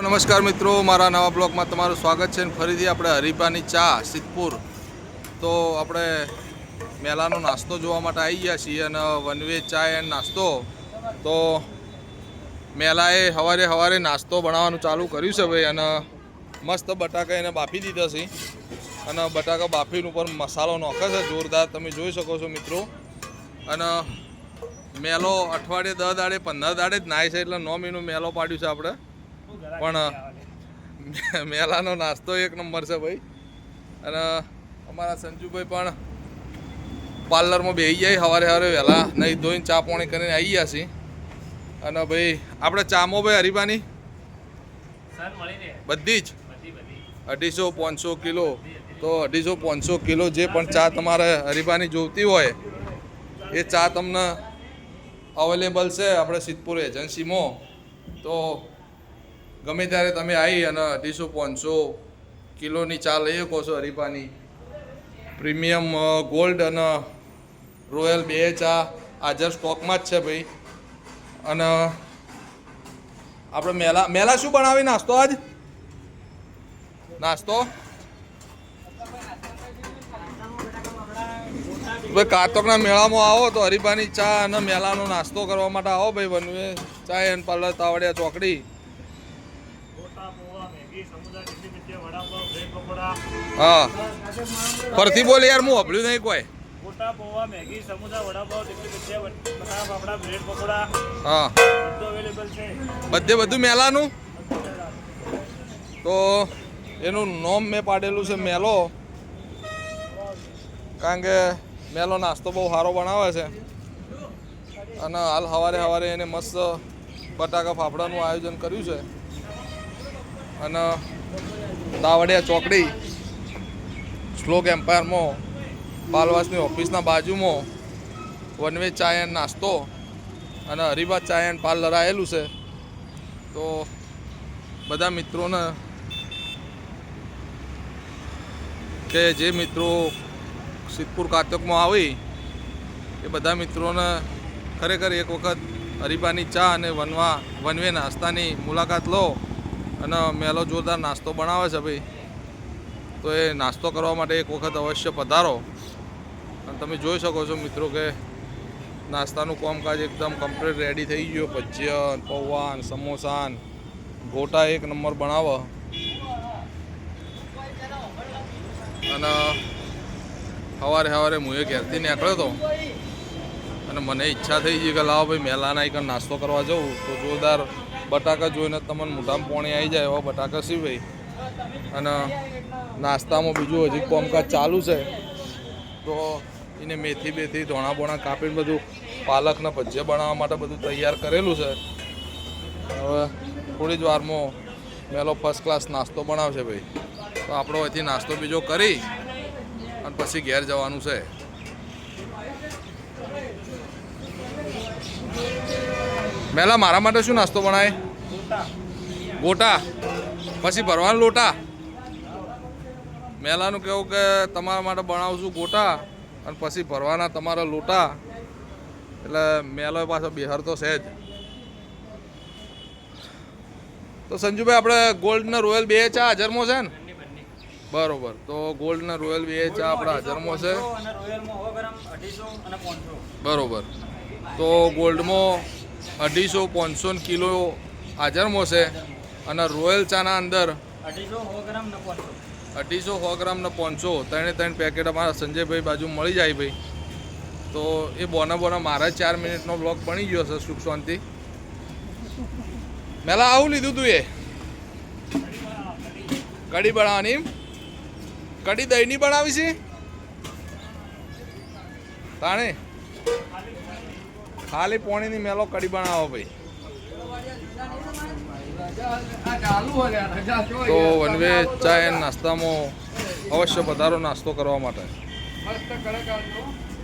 નમસ્કાર મિત્રો, મારા નવા બ્લોગમાં તમારું સ્વાગત છે અને ફરીથી આપણે હરિપાની ચા સિદ્ધપુર. તો આપણે મેલાનો નાસ્તો જોવા માટે આવી ગયા છીએ અને વનવે ચા એન્ડ નાસ્તો. તો મેલાએ સવારે સવારે નાસ્તો બનાવવાનું ચાલુ કર્યું છે ભાઈ અને મસ્ત બટાકા એને બાફી દીધા છે. અને બટાકા બાફીને ઉપર મસાલો નોખે છે, જોરદાર તમે જોઈ શકો છો મિત્રો. અને મેલો અઠવાડિયે દસ દાડે પંદર દાડે જ નાય છે એટલે નો મહિનો મેલો પાડ્યું છે આપણે. પણ મેલાનો નાસ્તો એક નંબર છે ભાઈ. અને અમારા સંજુભાઈ પણ પાર્લરમાં બેસી જાય સવારે સવારે વહેલા. નહીં ધોઈને ચા પાણી કરીને આવી ગયા છીએ અને ભાઈ આપણે ચામો ભાઈ હરીબાની બધી જ? અઢીસો પાંચસો કિલો. તો અઢીસો પાંચસો કિલો જે પણ ચા તમારે હરીબાની જોઈતી હોય એ ચા તમને અવેલેબલ છે. આપણે સિદ્ધપુર એજન્સીમાં. તો ગમે ત્યારે તમે આવી અને અઢીસો પાંચસો કિલોની ચા લઈ શકો છો હરીફાની. પ્રીમિયમ ગોલ્ડ અને રોયલ બે ચા હાજર સ્ટોકમાં જ છે ભાઈ. અને આપણે મેલા મેલા શું બનાવી નાસ્તો આજ? નાસ્તો? ભાઈ કાતકના મેળામાં આવો તો હરીફાની ચા અને મેલાનો નાસ્તો કરવા માટે આવો ભાઈ, બનવે. ચા એન પાર્લર તાવડિયા ચોકડી ગોટા પોવા મેગી સમુદાય કેટલી બધી વડાપાવ બ્રેડ પકોડા હા. ફરતી બોલ યાર હું હબળ્યું નહીં કોઈ. ગોટા પોવા મેગી સમુદાય વડાપાવ કેટલી બધી બધા પાપડા બ્રેડ પકોડા હા. બધું અવેલેબલ છે. બધે બધું મેલાનું? તો એનું નોમ મેં પાડેલું છે મેલો. કારણ કે મેલો નાસ્તો બહુ સારો બનાવે છે. અને હાલ સવારે સવારે એને મસ્ત બટાકા ફાફડાનું આયોજન કર્યું છે. અને દાવડિયા ચોકડી, શ્લોક એમ્પાયરમાં, પાલવાસની ઓફિસના બાજુમાં વનવે ચાય એન્ડ નાસ્તો અને હરિભા ચાય એન્ડ પાર્લર આવેલું છે. તો બધા મિત્રોને કે જે મિત્રો સિદ્ધપુર કાતકમાં આવી, એ બધા મિત્રોને ખરેખર એક વખત હરિભાની ચા અને વનવા, વનવે નાસ્તાની મુલાકાત લો. અને મેલો જોરદાર નાસ્તો બનાવે છે ભાઈ. તો એ નાસ્તો કરવા માટે એક વખત અવશ્ય પધારો. અને તમે જોઈ શકો છો મિત્રો કે નાસ્તાનું કામકાજ એકદમ કમ્પ્લીટ રેડી થઈ ગયું. પચ્યન પૌવાન સમોસાન ગોટા એક નંબર બનાવો. અને સવારે સવારે હું એ ઘેરથી નીકળ્યો હતો અને મને ઈચ્છા થઈ ગઈ કે લાવો ભાઈ, મેલાના એક નાસ્તો કરવા જવું તો જોરદાર બટાકા જોઈને તમને મોટામાં પોણી આવી જાય એવા બટાકા સિવાય. અને નાસ્તામાં બીજું હજી કોમકાજ ચાલુ છે. તો એને મેથી બેથી ધોણા બોણા કાપીને બધું પાલકના ભજીયા બનાવવા માટે બધું તૈયાર કરેલું છે. હવે થોડી જ વારમાં મેલો ફર્સ્ટ ક્લાસ નાસ્તો બનાવશે ભાઈ. તો આપણો અહીંથી નાસ્તો બીજો કરી અને પછી ઘેર જવાનું છે. મેલા મારા માટે શું નાસ્તો બનાવે ગોટા. પછી ભરવાનું લોટા. મેલાનું કેવું કે તમારા માટે બનાવશું ગોટા અને પછી ભરવાના તમારા લોટા. એટલે મેલો પાછો બિહાર તો છે જ. તો સંજુભાઈ આપણે ગોલ્ડના રોયલ બે ચા હાજરમાં છે ને? બરોબર. તો ગોલ્ડના રોયલ બે ચા આપણા હાજરમાં છે. બરોબર. તો ગોલ્ડમાં અઢીસો પાંચસો કિલો હાજરમાં છે અને રોયલ ચાના અંદર અઢીસો સો ગ્રામ ને પાંચસો. ત્રણે ત્રણ પેકેટ અમારા સંજયભાઈ બાજુ મળી જાય ભાઈ. તો એ બોના બોના મારા ચાર મિનિટનો બ્લોક બની ગયો છે સુખ શાંતિ. મેલા આવું લીધું તું એ? કઢી બનાવવાની? કઢી દહીંની બનાવી છે તાણે? ખાલી પોણીની મેલો કડી બનાવો ભાઈ. તો વનવે ચા એન્ડ નાસ્તામાં અવશ્ય પધારો નાસ્તો કરવા માટે.